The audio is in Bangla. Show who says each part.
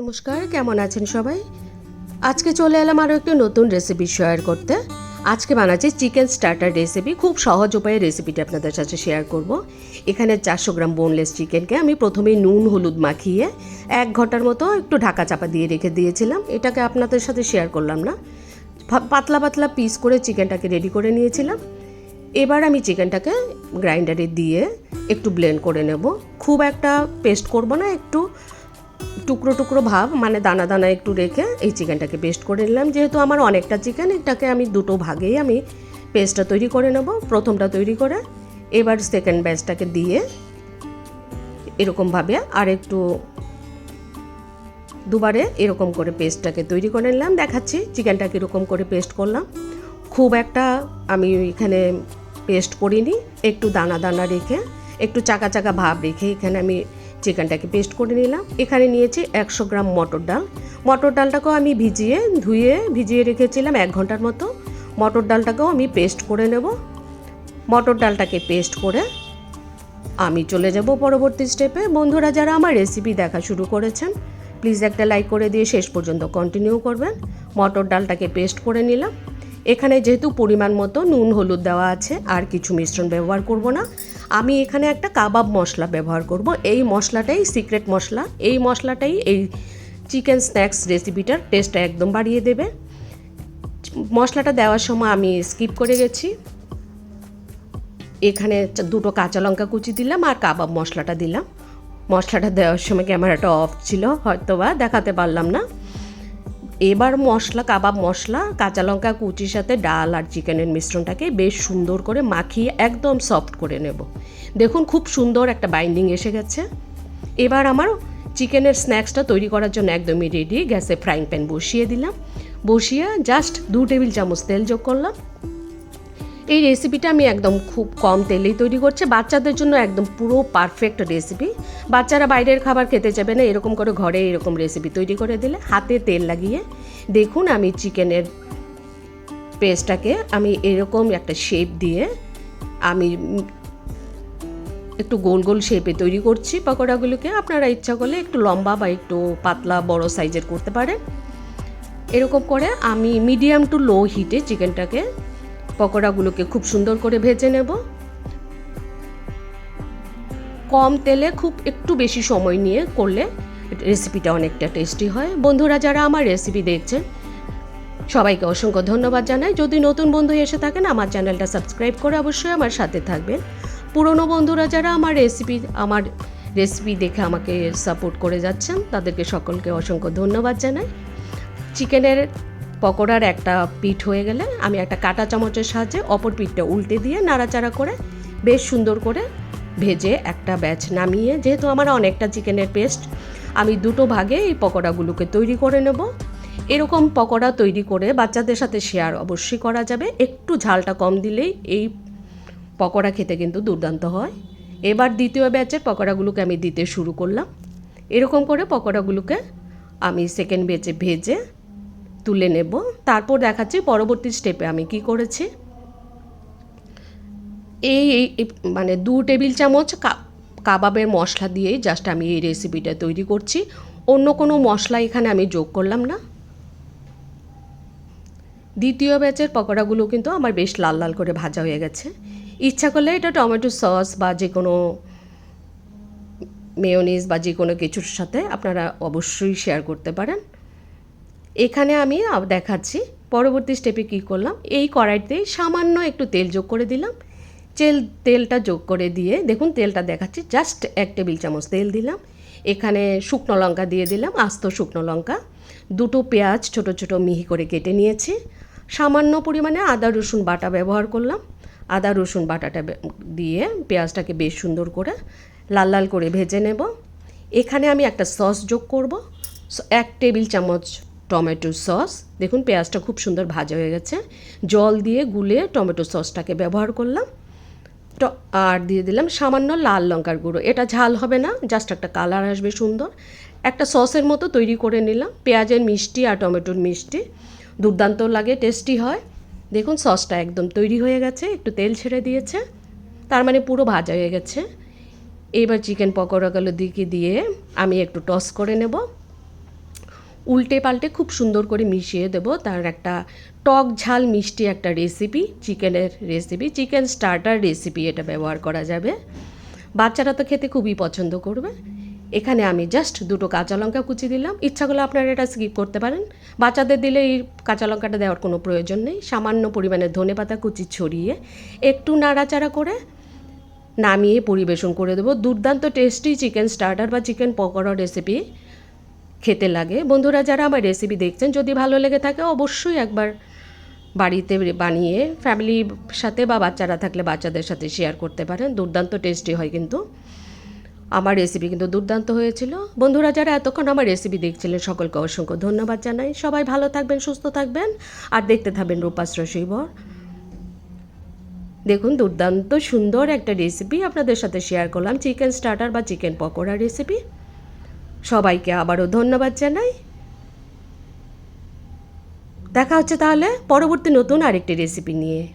Speaker 1: নমস্কার, কেমন আছেন সবাই? আজকে চলে এলাম আরও একটি নতুন রেসিপি শেয়ার করতে। আজকে বানাচ্ছি চিকেন স্টার্টার রেসিপি খুব সহজ উপায়ে রেসিপিটি আপনাদের সাথে শেয়ার করব। এখানে চারশো গ্রাম বোনলেস চিকেনকে আমি প্রথমেই নুন, হলুদ মাখিয়ে এক ঘণ্টার মতো একটু ঢাকা চাপা দিয়ে রেখে দিয়েছিলাম। এটাকে আপনাদের সাথে শেয়ার করলাম না। পাতলা পাতলা পিস করে চিকেনটাকে রেডি করে নিয়েছিলাম। এবার আমি চিকেনটাকে গ্রাইন্ডারে দিয়ে একটু ব্লেন্ড করে নেব। খুব একটা পেস্ট করব না, একটু টুকরো টুকরো ভাব মানে দানা দানা একটু রেখে এই চিকেনটাকে পেস্ট করে নিলাম। যেহেতু আমার অনেকটা চিকেন এটাকে আমি দুটো ভাগেই আমি পেস্টটা তৈরি করে নেব, প্রথমটা তৈরি করে এবার সেকেন্ড ব্যাচটাকে দিয়ে এরকমভাবে আর একটু দুবারে এরকম করে পেস্টটাকে তৈরি করে নিলাম। দেখাচ্ছি চিকেনটাকে এরকম করে পেস্ট করলাম। খুব একটা আমি এখানে পেস্ট করিনি, একটু দানা দানা রেখে, একটু চাকা চাকা ভাব রেখে এখানে আমি চিকেনটাকে পেস্ট করে নিলাম। এখানে নিয়েছি একশো গ্রাম মটর ডাল। মটর ডালটাকেও আমি ভিজিয়ে, ধুয়ে, ভিজিয়ে রেখেছিলাম এক ঘণ্টার মতো। মটর ডালটাকেও আমি পেস্ট করে নেব। মটর ডালটাকে পেস্ট করে আমি চলে যাব পরবর্তী স্টেপে। বন্ধুরা, যারা আমার রেসিপি দেখা শুরু করেছেন, প্লিজ একটা লাইক করে দিয়ে শেষ পর্যন্ত কন্টিনিউ করবেন। মটর ডালটাকে পেস্ট করে নিলাম। এখানে যেহেতু পরিমাণ মতো নুন, হলুদ দেওয়া আছে, আর কিছু মিশ্রণ ব্যবহার করব না। আমি এখানে একটা কাবাব মশলা ব্যবহার করব। এই মশলাটাই সিক্রেট মশলা। এই মশলাটাই এই চিকেন স্ন্যাক্স রেসিপিটার টেস্টটা একদম বাড়িয়ে দেবে। মশলাটা দেওয়ার সময় আমি স্কিপ করে গেছি। এখানে দুটো কাঁচা লঙ্কা কুচি দিলাম আর কাবাব মশলাটা দিলাম। মশলাটা দেওয়ার সময় ক্যামেরাটা অফ ছিল হয়তো বা দেখাতে পারলাম না। এবার মশলা, কাবাব মশলা, কাঁচা লঙ্কা, কুচির সাথে ডাল আর চিকেনের মিশ্রণটাকে বেশ সুন্দর করে মাখিয়ে একদম সফট করে নেব। দেখুন খুব সুন্দর একটা বাইন্ডিং এসে গেছে। এবার আমার চিকেনের স্ন্যাক্সটা তৈরি করার জন্য একদমই রেডি গ্যাসে ফ্রাইং প্যান বসিয়ে দিলাম। বসিয়ে জাস্ট দু টেবিল চামচ তেল যোগ করলাম। এই রেসিপিটা আমি একদম খুব কম তেলেই তৈরি করছি। বাচ্চাদের জন্য একদম পুরো পারফেক্ট রেসিপি বাচ্চারা বাইরের খাবার খেতে যাবে না, এরকম করে ঘরে এরকম রেসিপি তৈরি করে দিলে হাতে তেল লাগিয়ে দেখুন আমি চিকেনের পেস্টটাকে আমি এরকম একটা শেপ দিয়ে আমি একটু গোল গোল শেপে তৈরি করছি পকোড়াগুলোকে। আপনারা ইচ্ছা করলে একটু লম্বা বা একটু পাতলা বড় সাইজের করতে পারেন। এরকম করে আমি মিডিয়াম টু লো হিটে চিকেনটাকে পকোড়াগুলোকে খুব সুন্দর করে ভেজে নেব। কম তেলে খুব একটু বেশি সময় নিয়ে করলে রেসিপিটা অনেকটা টেস্টি হয়। বন্ধুরা, যারা আমার রেসিপি দেখছেন, সবাইকে অসংখ্য ধন্যবাদ জানাই। যদি নতুন বন্ধু এসে থাকেন, আমার চ্যানেলটা সাবস্ক্রাইব করে অবশ্যই আমার সাথে থাকবেন। পুরনো বন্ধুরা, যারা আমার রেসিপি আমার রেসিপি দেখে আমাকে সাপোর্ট করে যাচ্ছেন, তাদেরকে সকলকে অসংখ্য ধন্যবাদ জানাই। চিকেনের পকোড়ার একটা পিঠ হয়ে গেলে আমি একটা কাঁটা চামচের সাহায্যে অপর পিঠটা উল্টে দিয়ে নাড়াচাড়া করে বেশ সুন্দর করে ভেজে একটা ব্যাচ নামিয়ে, যেহেতু আমার অনেকটা চিকেনের পেস্ট, আমি দুটো ভাগে এই পকোড়াগুলোকে তৈরি করে নেব। এরকম পকোড়া তৈরি করে বাচ্চাদের সাথে শেয়ার অবশ্যই করা যাবে। একটু ঝালটা কম দিলেই এই পকোড়া খেতে কিন্তু দুর্দান্ত হয়। এবার দ্বিতীয় ব্যাচের পকোড়াগুলোকে আমি দিতে শুরু করলাম। এরকম করে পকোড়াগুলোকে আমি সেকেন্ড ব্যাচে ভেজে তুলে নেব। তারপর দেখাচ্ছি পরবর্তী স্টেপে আমি কি করেছি। এই মানে দু টেবিল চামচ কাবাবের মশলা দিয়েই জাস্ট আমি এই রেসিপিটা তৈরি করছি। অন্য কোনো মশলা এখানে আমি যোগ করলাম না। দ্বিতীয় ব্যাচের পকোড়াগুলো কিন্তু আমার বেশ লাল লাল করে ভাজা হয়ে গেছে। ইচ্ছা করলে এটা টমেটো সস বা যে কোনো মেয়োনিজ বা যে কোনো কিছুর সাথে আপনারা অবশ্যই শেয়ার করতে পারেন। এখানে আমি দেখাচ্ছি। পরবর্তী স্টেপে কী করলাম? এই কড়াইতেই সামান্য একটু তেল যোগ করে দিলাম। তেল, তেলটা যোগ করে দিয়ে দেখুন, তেলটা দেখাচ্ছি। জাস্ট এক টেবিল চামচ তেল দিলাম। এখানে শুকনো লঙ্কা দিয়ে দিলাম, আস্ত শুকনো লঙ্কা। দুটো পেঁয়াজ ছোট ছোট মিহি করে কেটে নিয়েছি। সামান্য পরিমাণে আদা, রসুন বাটা ব্যবহার করলাম। আদা, রসুন বাটাটা দিয়ে পেঁয়াজটাকে বেশ সুন্দর করে লাল লাল করে ভেজে নেব। এখানে আমি একটা সস যোগ করব। এক টেবিল চামচ টমেটো সস। দেখুন, পেঁয়াজটা খুব সুন্দর ভাজা হয়ে গেছে। জল দিয়ে গুলে টমেটো সসটাকে ব্যবহার করলাম। আর দিয়ে দিলাম সামান্য লাল লঙ্কার গুঁড়ো। এটা ঝাল হবে না, জাস্ট একটা কালার আসবে সুন্দর। একটা সসের মতো তৈরি করে নিলাম, পেঁয়াজের মিষ্টি আর টমেটোর মিষ্টি। দুর্দান্ত লাগে, টেস্টি হয়। দেখুন, সসটা একদম তৈরি হয়ে গেছে, একটু তেল ছেড়ে দিয়েছে। তার মানে পুরো ভাজা হয়ে গেছে। এইবার চিকেন পকোড়াগুলো দিকে দিয়ে আমি একটু টস করে নেব। উল্টে পাল্টে খুব সুন্দর করে মিশিয়ে দেব। তার একটা টক ঝাল মিষ্টি একটা রেসিপি চিকেনের রেসিপি চিকেন স্টার্টার রেসিপি এটা ব্যবহার করা যাবে। বাচ্চারা তো খেতে খুবই পছন্দ করবে। এখানে আমি জাস্ট দুটো কাঁচা লঙ্কা কুচি দিলাম। ইচ্ছা করলে আপনারা এটা স্কিপ করতে পারেন। বাচ্চাদের দিলে এই কাঁচা লঙ্কাটা দেওয়ার কোনো প্রয়োজন নেই। সামান্য পরিমাণে ধনে পাতা কুচি ছড়িয়ে একটু নাড়াচাড়া করে নামিয়ে পরিবেশন করে দেবো। দুর্দান্ত টেস্টি চিকেন স্টার্টার বা চিকেন পকোড়া রেসিপি খেতে লাগে। বন্ধুরা, যারা আমার রেসিপি দেখছেন, যদি ভালো লেগে থাকে, অবশ্যই একবার বাড়িতে বানিয়ে ফ্যামিলির সাথে বা বাচ্চারা থাকলে বাচ্চাদের সাথে শেয়ার করতে পারেন। দুর্দান্ত টেস্টি হয় কিন্তু। আমার রেসিপি কিন্তু দুর্দান্ত হয়েছিল। বন্ধুরা, যারা এতক্ষণ আমার রেসিপি দেখছিলেন, সকলকে অসংখ্য ধন্যবাদ জানাই। সবাই ভালো থাকবেন, সুস্থ থাকবেন। আর দেখতে থাকবেন রূপাস রসইবর। দেখুন, দুর্দান্ত সুন্দর একটা রেসিপি আপনাদের সাথে শেয়ার করলাম। চিকেন স্টার্টার বা চিকেন পকোড়া রেসিপি সবাইকে আবারও ধন্যবাদ জানাই। দেখা হচ্ছে তাহলে পরবর্তী নতুন আরেকটি রেসিপি নিয়ে।